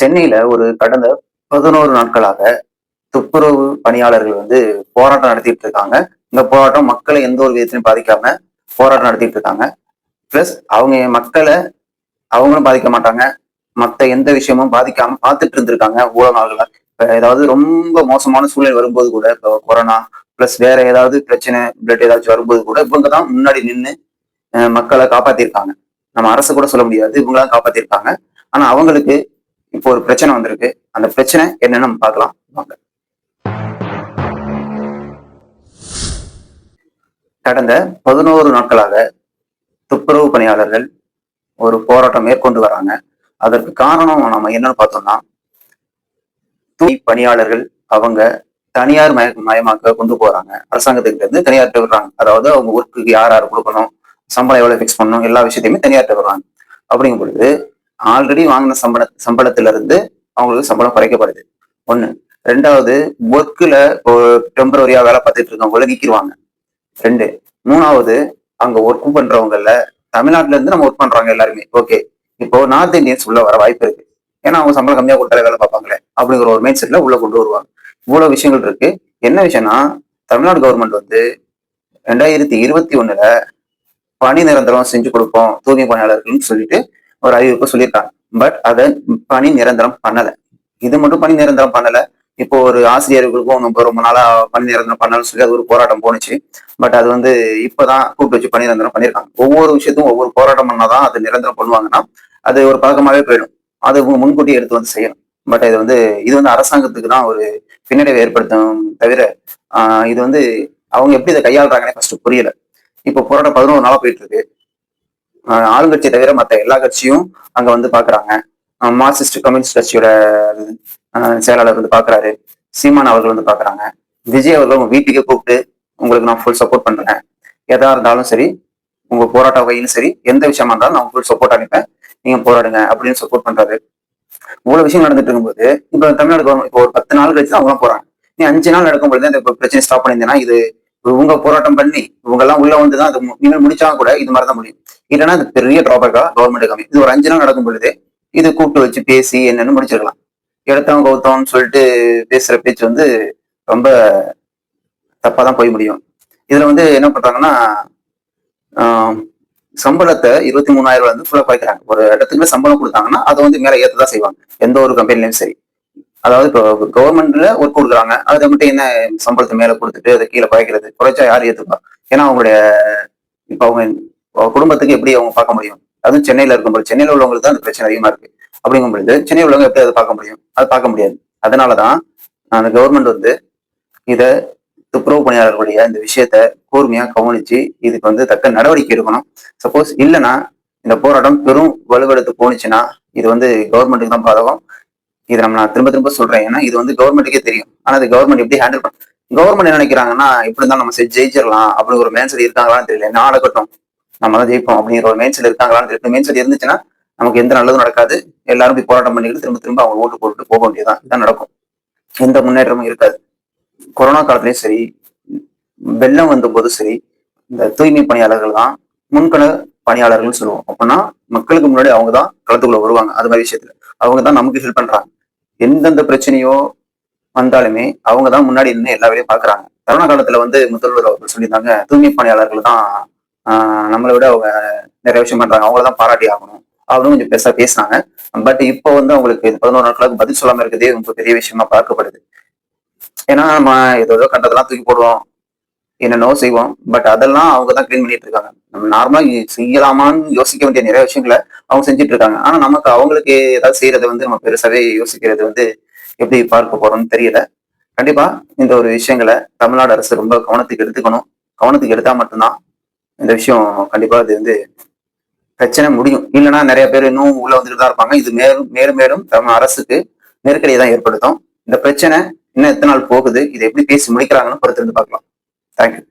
சென்னையில ஒரு கடந்த பதினோரு நாட்களாக துப்புரவு பணியாளர்கள் வந்து போராட்டம் நடத்திட்டு இருக்காங்க. இந்த போராட்டம் மக்களை எந்த ஒரு விதத்திலையும் பாதிக்காம போராட்டம் நடத்திட்டு இருக்காங்க. பிளஸ் அவங்க மக்களை அவங்களும் பாதிக்க மாட்டாங்க. மற்ற எந்த விஷயமும் பாதிக்காம பார்த்துட்டு இருந்திருக்காங்க ஊடகங்கள்ல இப்ப ஏதாவது ரொம்ப மோசமான சூழ்நிலை வரும்போது கூட இப்போ கொரோனா பிளஸ் வேற ஏதாவது பிரச்சனை பிளட் ஏதாச்சும் வரும்போது கூட இவங்க தான் முன்னாடி நின்று மக்களை காப்பாத்திருக்காங்க. நம்ம அரசு கூட சொல்ல முடியாது இவங்களாம் காப்பாத்திருக்காங்க. ஆனா அவங்களுக்கு இப்போ ஒரு பிரச்சனை வந்திருக்கு. அந்த பிரச்சனை என்னன்னு நம்ம பார்க்கலாம். வாங்க. கடந்த பதினோரு நாட்களாக துப்புரவு பணியாளர்கள் ஒரு போராட்டம் மேற்கொண்டு வராங்க. அதற்கு காரணம் நம்ம என்னன்னு பார்த்தோம்னா தூய் பணியாளர்கள் அவங்க தனியார் மய மயமாக்க கொண்டு போறாங்க. அரசாங்கத்துக்கிட்ட இருந்து தனியார்கிட்ட விடுறாங்க. அதாவது அவங்க ஒர்க்குக்கு யார் யார் கொடுக்கணும் சம்பளம் எவ்வளவு ஃபிக்ஸ் பண்ணணும் எல்லா விஷயத்தையுமே தனியார்கிட்ட விடுறாங்க. அப்படிங்கும் பொழுது ஆல்ரெடி வாங்கின சம்பள சம்பளத்துல இருந்து அவங்களுக்கு சம்பளம் குறைக்கப்படுது. ஒன்று ரெண்டாவது ஒர்க்குல டெம்பரரியா வேலை பார்த்துட்டு இருக்கவங்கள நீக்கிடுவாங்க ரெண்டு. மூணாவது அங்க ஒர்க்கும் பண்ணுறவங்கள தமிழ்நாட்டுல இருந்து நம்ம ஒர்க் பண்றாங்க எல்லாருமே. ஓகே இப்போ நார்த் இந்தியன்ஸ் உள்ள வர வாய்ப்பு இருக்கு. ஏன்னா அவங்க சம்பளம் கம்மியா கொடுத்தாலே வேலை பார்ப்பாங்களே. அப்படிங்கிற ஒரு மைண்ட் செட்ல உள்ள கொண்டு வருவாங்க. இவ்வளவு விஷயங்கள் இருக்கு. என்ன விஷயம்னா தமிழ்நாடு கவர்மெண்ட் வந்து ரெண்டாயிரத்தி இருபத்தி ஒண்ணுல பணி நிரந்தரம் செஞ்சு கொடுப்போம் தூய்மை பணியாளர்கள்னு சொல்லிட்டு ஒரு அறிவிப்பு சொல்லியிருக்காங்க. பட் அதை பணி நிரந்தரம் பண்ணல. இது மட்டும் பணி நிரந்தரம் பண்ணல. இப்போ ஒரு ஆசிரியர்களுக்கும் நம்ம ரொம்ப நாளா பணி நிரந்தரம் பண்ணலன்னு சொல்லி அது ஒரு போராட்டம் போணுச்சு. பட் அது வந்து இப்பதான் கூப்பிட்டு வச்சு பணி நிரந்தரம் பண்ணியிருக்காங்க. ஒவ்வொரு விஷயத்தும் ஒவ்வொரு போராட்டம் பண்ணாதான் அது நிரந்தரம் பண்ணுவாங்கன்னா அது ஒரு பழக்கமாவே போயிடும். அது முன்கூட்டி எடுத்து வந்து செய்யணும். பட் இது வந்து இது வந்து அரசாங்கத்துக்கு தான் ஒரு பின்னடைவை ஏற்படுத்தும் தவிர இது வந்து அவங்க எப்படி இதை கையாளுறாங்கன்னே ஃபர்ஸ்ட் புரியல. இப்போ போராட்டம் பதினோரு நாளா போயிட்டு இருக்கு. ஆளுங்கட்சியை தவிர மற்ற எல்லா கட்சியும் அங்க வந்து பாக்குறாங்க. மார்க்சிஸ்ட் கம்யூனிஸ்ட் கட்சியோட செயலாளர் வந்து பாக்குறாரு. சீமான் அவர்கள் வந்து பாக்குறாங்க. விஜய் அவர்கள் உங்க வீட்டுக்கே கூப்பிட்டு உங்களுக்கு நான் ஃபுல் சப்போர்ட் பண்றேன். எதா இருந்தாலும் சரி உங்க போராட்ட வகையிலும் சரி எந்த விஷயமா இருந்தாலும் நான் ஃபுல் சப்போர்ட் அனுப்பேன். நீங்க போராடுங்க அப்படின்னு சப்போர்ட் பண்றாரு. இவ்வளவு விஷயம் நடந்துட்டு இருக்கும்போது இப்ப தமிழ்நாடு கவர்மெண்ட் இப்போ ஒரு பத்து நாள் கழிச்சு தான் அவங்க போறாங்க. நீ அஞ்சு நாள் நடக்கும்போது இந்த பிரச்சனை ஸ்டாப் பண்ணியிருந்தேன்னா இது இவங்க போராட்டம் பண்ணி இவங்க எல்லாம் உள்ள வந்து தான் அது மு- நீங்கள் கூட இது மாதிரி தான் முடியும். இல்லைன்னா அது பெரிய டிராபேக்கா கவர்மெண்ட் கம்மி. இது ஒரு அஞ்சு நாள் நடக்கும் பொழுது இது கூப்பிட்டு வச்சு பேசி என்னன்னு முடிச்சிருக்கலாம் எடுத்தவன் கௌத்தம்னு சொல்லிட்டு பேசுற பேச்சு வந்து ரொம்ப தப்பா தான் போய் முடியும். இதுல வந்து என்ன பண்றாங்கன்னா சம்பளத்தை இருபத்தி மூணாயிரம் ரூபாய் வந்து ஃபுல்லா குறைக்கிறாங்க. ஒரு இடத்துக்கு சம்பளம் கொடுத்தாங்கன்னா அதை வந்து மேல ஏத்ததான் செய்வாங்க. எந்த ஒரு கம்பெனிலயும் சரி. அதாவது இப்போ கவர்மெண்ட்ல ஒர்க் கொடுக்குறாங்க. அதை மட்டும் என்ன சம்பளத்தை மேல கொடுத்துட்டு அதை கீழே குறைக்கிறது குறைச்சா யார் ஏத்துப்பா? ஏன்னா அவங்களுடைய இப்போ அவங்க குடும்பத்துக்கு எப்படி அவங்க பார்க்க முடியும்? அதுவும் சென்னையில இருக்கும்போது சென்னையில உள்ளவங்களுக்கு தான் அந்த பிரச்சனை அதிகமா இருக்கு. அப்படிங்கும் பொழுது சென்னை உள்ளவங்க எப்படி அதை பார்க்க முடியும்? அதை பார்க்க முடியாது. அதனாலதான் அந்த கவர்மெண்ட் வந்து இதை துப்புரவு பணியாளர்களுடைய இந்த விஷயத்த கூர்மையா கவனிச்சு இதுக்கு வந்து தக்க நடவடிக்கை எடுக்கணும். சப்போஸ் இல்லைன்னா இந்த போராட்டம் பெரும் வலுவெடுத்து போணுச்சுன்னா இது வந்து கவர்மெண்ட்டுக்கு தான் பாதகம். இதை நம்ம நான் திரும்ப திரும்ப சொல்றேன். ஏன்னா இது வந்து கவர்மெண்ட்டுக்கே தெரியும். ஆனா அது கவர்மெண்ட் எப்படி ஹேண்டில் பண்ண கவர்மெண்ட் என்ன நினைக்கிறாங்கன்னா இப்படி இருந்தாலும் நம்ம ஜெயிச்சிடலாம் அப்படின்னு ஒரு மேன்சல் இருக்காங்களான்னு தெரியல. நாளை கட்டும் நம்ம தான் ஜெயிப்போம் அப்படிங்கிற ஒரு மேன்சல் இருக்காங்களான்னு தெரியல. மேன்சல் இருந்துச்சுன்னா நமக்கு எந்த நல்லதும் நடக்காது. எல்லாரும் போய் போராட்டம் பண்ணிக்கிட்டு திரும்ப திரும்ப அவங்க ஓட்டு போட்டு போக வேண்டியதான் இதான் நடக்கும். எந்த முன்னேற்றமும் இருக்காது. கொரோனா காலத்துலயும் சரி வெள்ளம் வந்த போதும் சரி இந்த தூய்மை பணியாளர்கள் தான் முன்கள பணியாளர்கள்னு சொல்லுவோம். அப்படின்னா மக்களுக்கு முன்னாடி அவங்க தான் களத்துக்குள்ள வருவாங்க. அது மாதிரி விஷயத்துல. அவங்க தான் நமக்கு ஹெல்ப் பண்றாங்க. எந்தெந்த பிரச்சனையோ வந்தாலுமே அவங்க தான் முன்னாடி இருந்து எல்லா வேலையும் பாக்குறாங்க. கரோனா காலத்துல வந்து முதல்வர் அவர்கள் சொல்லியிருந்தாங்க தூய்மை பணியாளர்கள் தான் நம்மளை விட அவங்க நிறைய விஷயம் பண்றாங்க. அவங்கள தான் பாராட்டி ஆகணும். அவரும் கொஞ்சம் பெருசா பேசினாங்க பட் இப்போ வந்து அவங்களுக்கு பதினோரு நாட்களுக்கு பதில் சொல்லாம இருக்கிறதே ரொம்ப பெரிய விஷயமா பார்க்கப்படுது. ஏன்னா நம்ம ஏதோ கண்டதெல்லாம் தூக்கி போடுவோம். என்னென்னோ செய்வோம் பட் அதெல்லாம் அவங்க தான் க்ளீன் பண்ணிட்டு இருக்காங்க. நம்ம நார்மலா செய்யலாமான்னு யோசிக்க வேண்டிய நிறைய விஷயங்களை அவங்க செஞ்சுட்டு இருக்காங்க. ஆனா நமக்கு அவங்களுக்கு ஏதாவது செய்யறதை வந்து நம்ம பெருசாவே யோசிக்கிறது வந்து எப்படி பார்க்க போறோம்னு தெரியல. கண்டிப்பா இந்த ஒரு விஷயங்களை தமிழ்நாடு அரசு ரொம்ப கவனத்துக்கு எடுத்துக்கணும். கவனத்துக்கு எடுத்தா மட்டும்தான் இந்த விஷயம் கண்டிப்பா அது வந்து பிரச்சனை முடியும். இல்லைன்னா நிறைய பேர் இன்னும் உள்ள வந்துட்டு தான் இருப்பாங்க. இது மேலும் மேலும் மேலும் தமிழ் அரசுக்கு நெருக்கடியை தான் ஏற்படுத்தும். இந்த பிரச்சனை இன்னும் எத்தனை நாள் போகுது இதை எப்படி பேசி முடிக்கிறாங்கன்னு பொறுத்திருந்து பார்க்கலாம். தேங்க்யூ